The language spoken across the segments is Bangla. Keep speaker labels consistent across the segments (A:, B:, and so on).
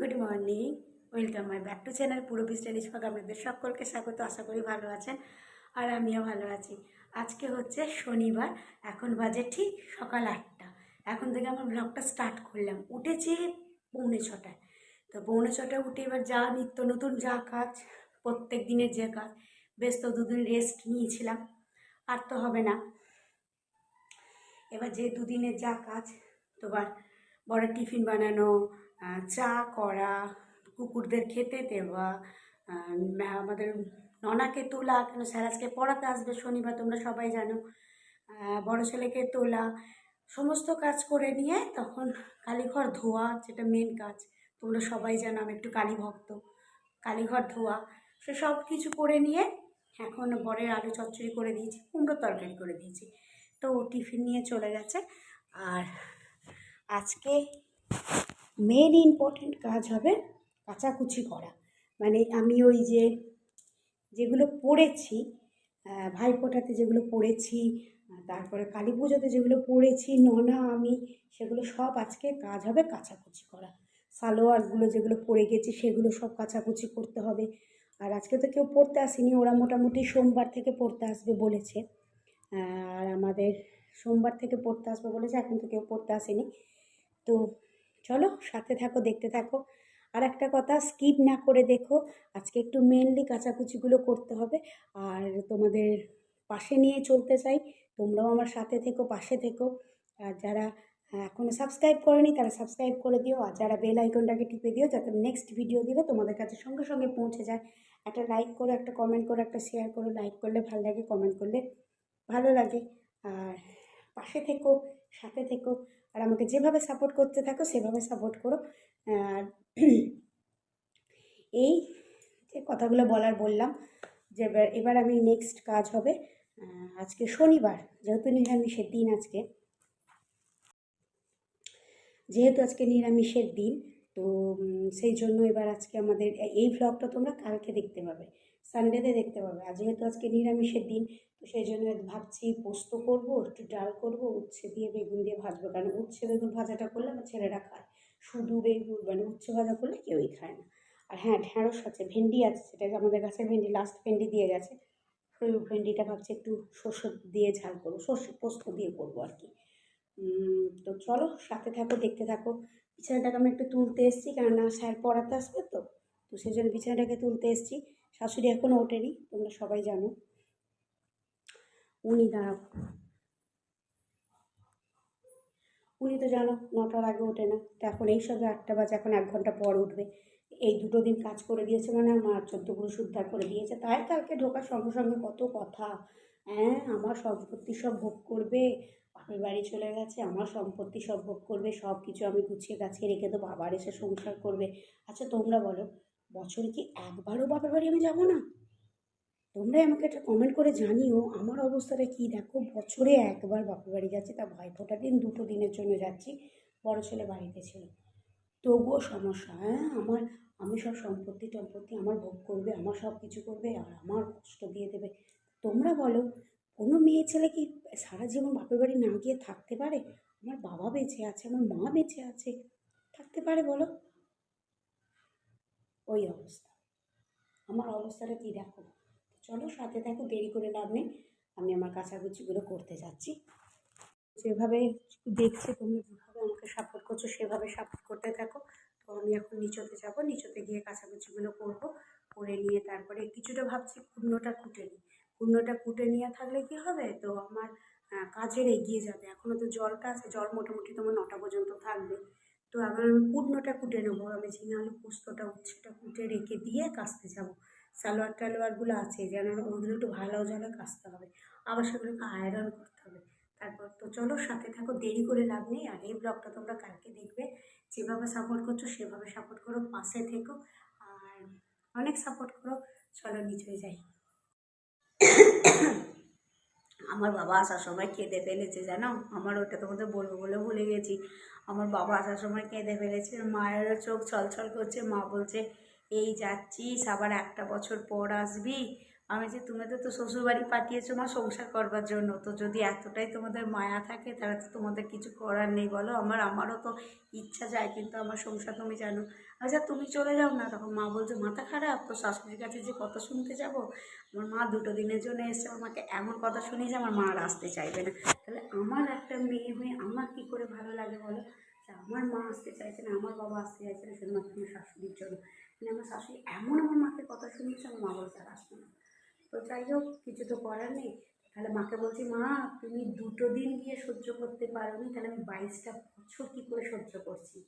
A: Good morning welcome my back to channel পুরো স্টাইলিশ ফাঁক আপনাদের সকলকে স্বাগত। আশা করি ভালো আছেন আর আমিও ভালো আছি। আজকে হচ্ছে শনিবার, এখন বাজে ঠিক সকাল আটটা। এখন থেকে আমার ব্লগটা স্টার্ট করলাম। উঠেছি পৌনে ছটায়। তো পৌনে ছটায় উঠে এবার যা নিত্য নতুন যা কাজ, প্রত্যেক দিনের যে কাজ, বেশ তো দুদিন রেস্ট নিয়েছিলাম। আর তো হবে না। এবার যে দুদিনের যা কাজ তোমার বড় টিফিন বানানো চা করা কুকুরদের খেতে দেওয়া আমাদের ননাকে তোলা, কেন স্যার আজকে পড়াতে আসবে শনিবার, তোমরা সবাই জানো। বড় ছেলেকে তোলা, সমস্ত কাজ করে নিয়ে তখন কালীঘর ধোয়া, যেটা মেন কাজ, তোমরা সবাই জানো, আমি একটু কালী ভক্ত। কালীঘর ধোয়া, সে সব কিছু করে নিয়ে এখন বরের আলু চচ্চড়ি করে দিয়েছি কুমড়ো তরকারি করে দিয়েছি। তো ও টিফিন নিয়ে চলে গেছে। আর আজকে মেন ইম্পর্টেন্ট কাজ হবে কাচাকুচি করা। মানে আমি ওই যে যেগুলো পড়েছি ভাইফোঁটাতে যেগুলো পড়েছি তারপরে কালী পুজোতে যেগুলো পড়েছি, ননা, আমি, সেগুলো সব আজকে কাজ হবে কাচাকুচি করা। সালোয়ারগুলো যেগুলো পরে গেছি, সেগুলো সব কাচাকুচি করতে হবে। আর আজকে তো কেউ পড়তে আসেনি, ওরা মোটামুটি সোমবার থেকে পড়তে আসবে বলেছে। আর আমাদের সোমবার থেকে পড়তে আসবে বলেছে, এখন তো কেউ পড়তে আসেনি। তো চলো সাথে থাকো, দেখতে থাকো। আর একটা কথা স্কিপ না করে দেখো, আজকে একটু মেনলি কাচাকুচিগুলো করতে হবে। আর তোমাদের পাশে নিয়ে চলতে চাই, তোমরাও আমার সাথে থেকো, পাশে থেকো। আর যারা এখনও সাবস্ক্রাইব করেনি, তারা সাবস্ক্রাইব করে দিও। আর যারা বেল আইকনটাকে টিপে দিও, যাতে নেক্সট ভিডিও দিলে তোমাদের কাছে সঙ্গে সঙ্গে পৌঁছে যায়। একটা লাইক করো, একটা কমেন্ট করো, একটা শেয়ার করো। লাইক করলে ভালো লাগে কমেন্ট করলে ভালো লাগে। আর পাশে থেকো, সাথে থেকো। আর আমাকে যেভাবে সাপোর্ট করতে থাকো, সেভাবে সাপোর্ট করো। আর এই যে কথাগুলো বলার বললাম, যে এবার আমি নেক্সট কাজ হবে আজকে শনিবার, যেহেতু নিরামিষের দিন আজকে। যেহেতু আজকে নিরামিষের দিন, তো সেই জন্য এবার আজকে আমাদের, এই ভ্লগটা তোমরা কালকে দেখতে পাবে। সানডেতে দেখতে পাবে। আর যেহেতু আজকে নিরামিষের দিন, তো সেই জন্য ভাবছি পোস্ত করব, একটু ডাল করব, উচ্ছে দিয়ে বেগুন দিয়ে ভাজবো। কারণ উচ্ছে বেগুন ভাজাটা করলে আমার ছেলেরা খায়। শুধু বেগুন মানে উচ্ছে ভাজা করলে কেউই খায় না। আর হ্যাঁ ঢ্যাঁড়স আছে, ভেন্ডি আছে, সেটা আমাদের গাছের ভেন্ডি লাস্ট ভেন্ডি দিয়ে গেছে। ওই ভেন্ডিটা ভাবছি একটু সর্ষে দিয়ে ঝাল করব, সর্ষে পোস্ত দিয়ে করব আর কি। তো চলো, সাথে থাকো, দেখতে থাকো। বিছানাটাকে আমি একটু তুলতে এসেছি, কেননা স্যার পড়াতে আসবে তো তো সেই জন্য বিছানাটাকে তুলতে এসেছি। শাশুড়ি এখনও ওঠেনি, তোমরা সবাই জানো। উনি দাঁড়াও উনি তো জানো নটার আগে ওঠে না, তো এখন এই সবে আটটা বাজে, এখন এক ঘণ্টা পর উঠবে। এই দুটো দিন কাজ করে দিয়েছে মানে আমার চোদ্দ পুরুষ উদ্ধার করে দিয়েছে, তাই কালকে ঢোকার সঙ্গে সঙ্গে কত কথা। হ্যাঁ আমার সম্পত্তি সব ভোগ করবে, বাপের বাড়ি চলে গেছে, আমার সম্পত্তি সব ভোগ করবে সব কিছু আমি গুছিয়ে গাছিয়ে রেখে দেবো, আবার এসে সংসার করবে। আচ্ছা তোমরা বলো বছরে কি একবারও বাপের বাড়ি আমি যাব না? তোমরাই আমাকে একটা কমেন্ট করে জানিও, আমার অবস্থাটা কী? দেখো, বছরে একবার বাপের বাড়ি যাচ্ছি, তা ভাইফোঁটা দিন, দুটো দিনের জন্য যাচ্ছি, বড় ছেলে বাড়িতে ছিল। তবুও সমস্যা হ্যাঁ আমার, আমি সব সম্পত্তি টম্পত্তি আমার ভোগ করবে, আমার সব কিছু করবে, আর আমার কষ্ট দিয়ে দেবে। তোমরা বলো, কোনো মেয়ে ছেলে কি সারা জীবন বাপের বাড়ি না গিয়ে থাকতে পারে? আমার বাবা বেঁচে আছে, আমার মা বেঁচে আছে, থাকতে পারে বলো? ওই অবস্থা। আমার অবস্থাটা কী দেখো? চলো সাথে থাকো, দেরি করে লাভ নেই। আমি আমার কাছাকুচিগুলো করতে যাচ্ছি। যেভাবে দেখছে তুমি যেভাবে আমাকে সাপোর্ট করছ, সেভাবে সাপোর্ট করতে থাকো। তো আমি এখন নিচতে যাব। নিচতে গিয়ে কাছাকুচিগুলো করব, করে নিয়ে তারপরে কিছুটা ভাবছি কুমড়োটা কুটে নিই। কুমড়োটা কুটে নিয়ে থাকলে কি হবে? তো আমার কাজের এগিয়ে যাবে। এখনও তো জলটা আছে জল মোটামুটি তোমার নটা পর্যন্ত থাকবে। তো আবার আমি কুটনোটা কুটে নেব। আমি ঝিঙে আলু পোস্তটা, উচ্ছেটা কুটে রেখে দিয়ে কাচতে যাব। সালোয়ার টালোয়ারগুলো আছে, যেন ওগুলো একটু ভালো জলে কাচতে হবে। আবার সেগুলোকে আয়রন করতে হবে। তারপর তো চলো সাথে থাকো, দেরি করে লাভ নেই। আর এই ব্লগটা তোমরা কালকে দেখবে। যেভাবে সাপোর্ট করছ, সেভাবে সাপোর্ট করো, পাশে থেকো। আর অনেক সাপোর্ট করো। চলো নিচে যাই। আমার বাবা আসার সময় কেঁদে ফেলেছে, জানো? আমার ওটা তোমাদের বলব বলে ভুলে গেছি। আমার বাবা আসার সময় কেঁদে ফেলেছে মায়েরও চোখ ছলছল করছে, মা বলছে, এই যাচ্ছিস, আবার একটা বছর পর আসবি? আমি যে তুমি তো শ্বশুরবাড়ি পাঠিয়েছো, মা, সংসার করবার জন্য। তো যদি এতটাই তোমাদের মায়া থাকে, তাহলে তো তোমাদের কিছু করার নেই। বলো, আমার, আমারও তো ইচ্ছা যায়, কিন্তু আমার সংসার তুমি জানো। আচ্ছা তুমি চলে যাও না? তখন মা বলছে, মাথা খারাপ? তো শাশুড়ির কাছে যে কথা শুনতে যাব? আমার মা দুটো দিনের জন্য এসছে। আমাকে এমন কথা শুনিয়ে যে আমার মা আর আসতে চাইবে না। তাহলে আমার একটা মেয়ে হয়ে আমার কী করে ভালো লাগে বলো? আমার মা আসতে চাইছে না, আমার বাবা আসতে চাইছে না, শুধুমাত্র আমার শাশুড়ির জন্য। মানে আমার শাশুড়ি এমন আমার মাকে কথা শুনিয়েছে, আমার মা বলছে, আর আসবে না। তো যাই হোক, কিছু তো করার নেই। তাহলে মাকে বলছি, মা, তুমি দুটো দিন গিয়ে সহ্য করতে পারোনি, তাহলে আমি বাইশটা বছর কী করে সহ্য করছি?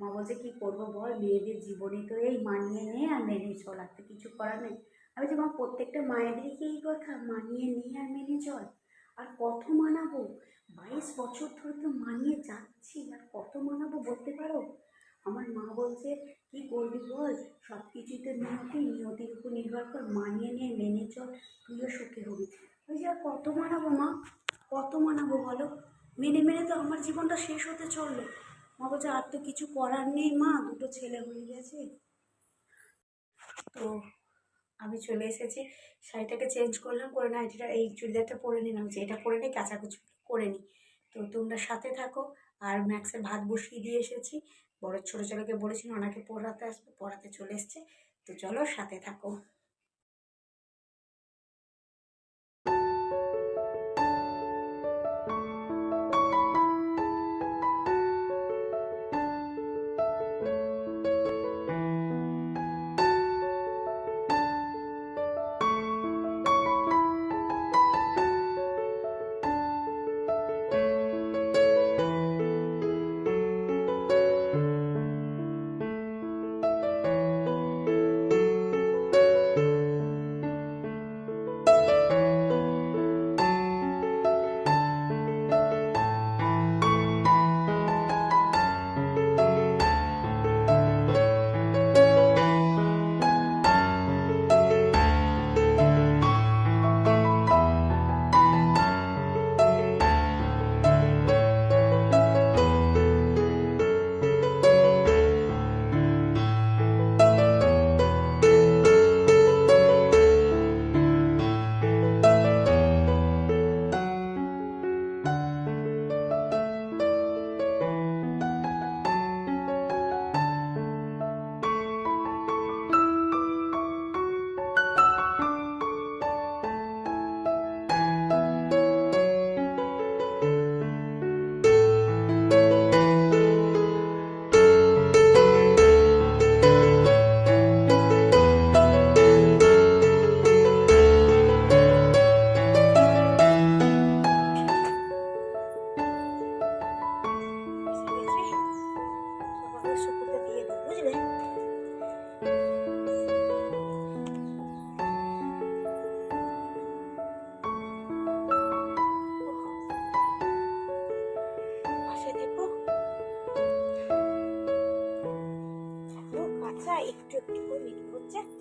A: মা বলছে, কী করব বল, মেয়েদের জীবনে তো এই মানিয়ে নে আর মেনে চল, আর তো কিছু করার নেই। আমি যে মা, প্রত্যেকটা মায়েদেরই কি এই কথা, মানিয়ে নিয়ে আর মেনে চল? আর কত মানাবো? বাইশ বছর ধরে তো মানিয়ে যাচ্ছি, আর কত মানাবো বলতে পারো? আমার মা বলছে, কি করবি বল? সব কিছুই তো নিয়তি, নিয়তির উপর নির্ভর কর, মানিয়ে নিয়ে মেনে চল, তুইও সুখে হবি। ওই যে কত মানাবো মা? কত মানাবো বলো? মেনে মেনে তো আমার জীবনটা শেষ হতে চলল। মা বলছে, আর তো কিছু করার নেই মা, দুটো ছেলে হয়ে গেছে। তো আমি চলে এসেছি, শাড়িটাকে চেঞ্জ করলাম, করে না, এটা এই চুড়িদারটা পরে নিলাম। যে এটা পরে নিই কাচাকুচি করে নিই তো তোমরা সাথে থাকো, আর ম্যাক্সের ভাত বসিয়ে দিয়ে এসেছি। বড় ছোটো ছোটোকে বলেছিল ওনাকে পড়াতে আসবে পড়াতে চলে এসছে। তো চলো সাথে থাকো। করে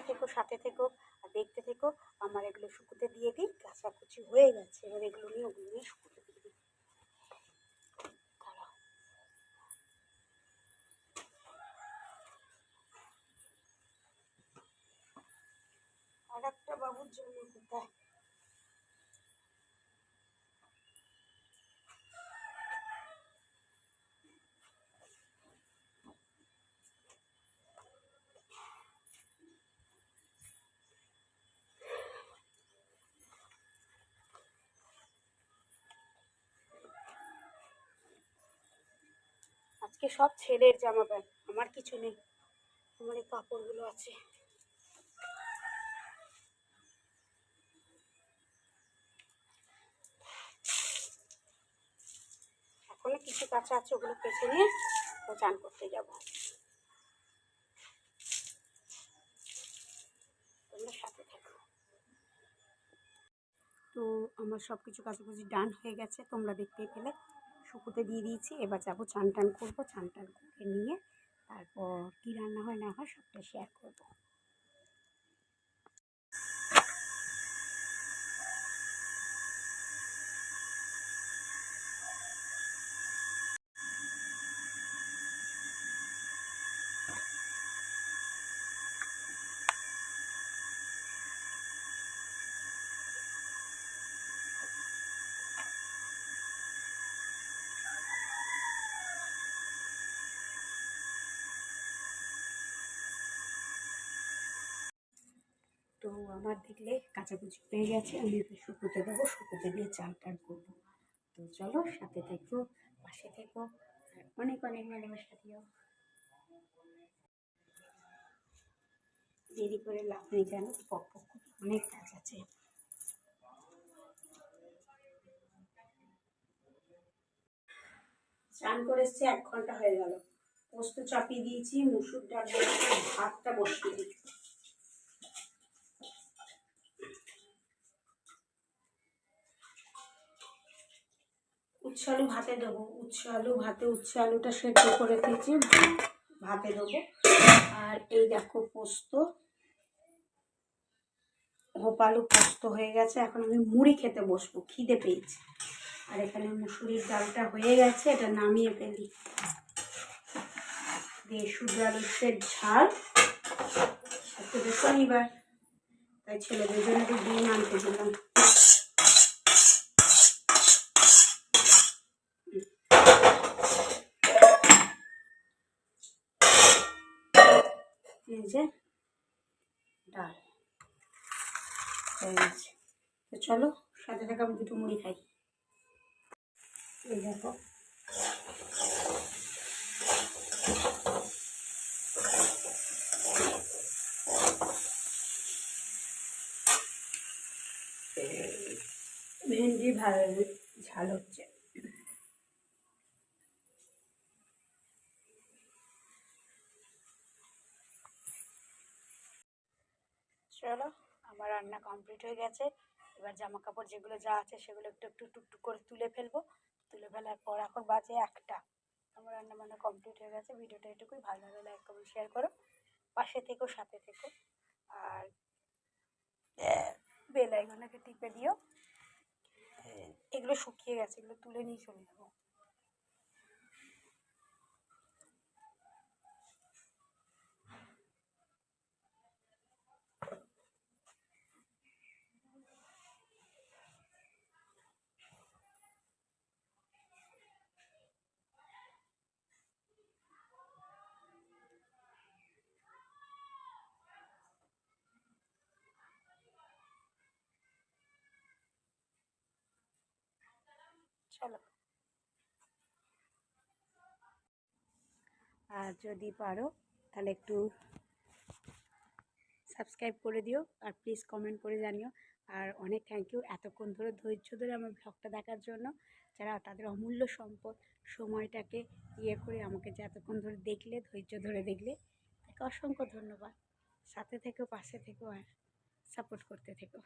A: পাশে থেকো, সাথে থেকো আর দেখতে থেকো। আমার এগুলো শুকুতে দিয়ে দিই, কাঁচাকুচি হয়ে গেছে। এবার এগুলো নিয়ে ওগুলো নিয়ে শুকুতে দিই। আর একটা বাবুর জন্য কোথায় আজকে সব ছেলের জামা প্যান্ট, আমার কিছু নেই। আমার এই কাপড়গুলো আছে। এখনও কিছু কাঁচা আছে, ওগুলো কেচে নিয়ে চান করতে যাব। তো আমার সব কিছু কাছাকাছি ডান হয়ে গেছে, তোমরা দেখতেই পেলে। শুকুতে দিয়ে দিয়েছি। এবার যাব চান টান করব। চান টান করে নিয়ে তারপর কী রান্না হয় না হয় সবটা শেয়ার করব। আমার দেখলে কাঁচাকুচি পেয়ে গেছে। আমি একটু শুকোতে দেবো, শুকোতে দিয়ে চাল টাল করব। তো চলো, সাথে থেকো, পাশে থেকো অনেক অনেক ভালোবাসা দিও। দেরি করে লাভ নেই জানো, পক অনেক কাজ আছে। স্নান করে এসছি, এক ঘণ্টা হয়ে গেল। পোস্ত চাপিয়ে দিয়েছি, মুসুর ডাল, ভাতটা বসিয়ে দিয়েছি। উচ্ছে আলু ভাতে দেবো। উচ্ছে আলু ভাতে উচ্ছে আলুটা সেদ্ধ করে দিয়েছি, ভাতে দেবো। আর এই দেখো পোস্ত। হোপালু পোস্ত হয়ে গেছে। এখন আমি মুড়ি খেতে বসবো, খিদে পেয়েছি। আর এখানে মুসুরির ডালটা হয়ে গেছে, এটা নামিয়ে ফেলি। দিয়ে শুধু আলুর ঝাল শনিবার। তাই ছেলেদের জন্য ডিম আনতে দিলাম। যে ডাল। হয়ে গেছে। তো চলো, সাথে থাকা আমি দুটো মুড়ি খাই। এই দেখো। ভেন্ডি ভালো ঝাল হচ্ছে। রান্না কমপ্লিট হয়ে গেছে। এবার জামা কাপড় যেগুলো যা আছে সেগুলো একটু একটু টুকটুক করে তুলে ফেলব। তুলে ফেলার পর এখন বাজে একটা। আমার রান্না বান্না কমপ্লিট হয়ে গেছে। ভিডিওটা এটুকুই। ভালো লাগলে লাইক কমেন্ট শেয়ার করো। পাশে থেকো সাথে থেকো। আর বেল আইকনটাকে টিপে দিও। এগুলো শুকিয়ে গেছে। এগুলো তুলে নিয়ে চলে যাব। চলো। আর যদি পারো, তাহলে একটু সাবস্ক্রাইব করে দিও আর প্লিজ কমেন্ট করে জানিও। আর অনেক থ্যাংক ইউ এতক্ষণ ধরে, ধৈর্য ধরে আমার ব্লগটা দেখার জন্য, যারা তাদের অমূল্য সম্পদ, সময়টাকে ইয়ে করে আমাকে যে এতক্ষণ ধরে দেখলে, ধৈর্য ধরে দেখলে, তাকে অসংখ্য ধন্যবাদ। সাথে থেকেও পাশে থেকেও আর সাপোর্ট করতে থেকো।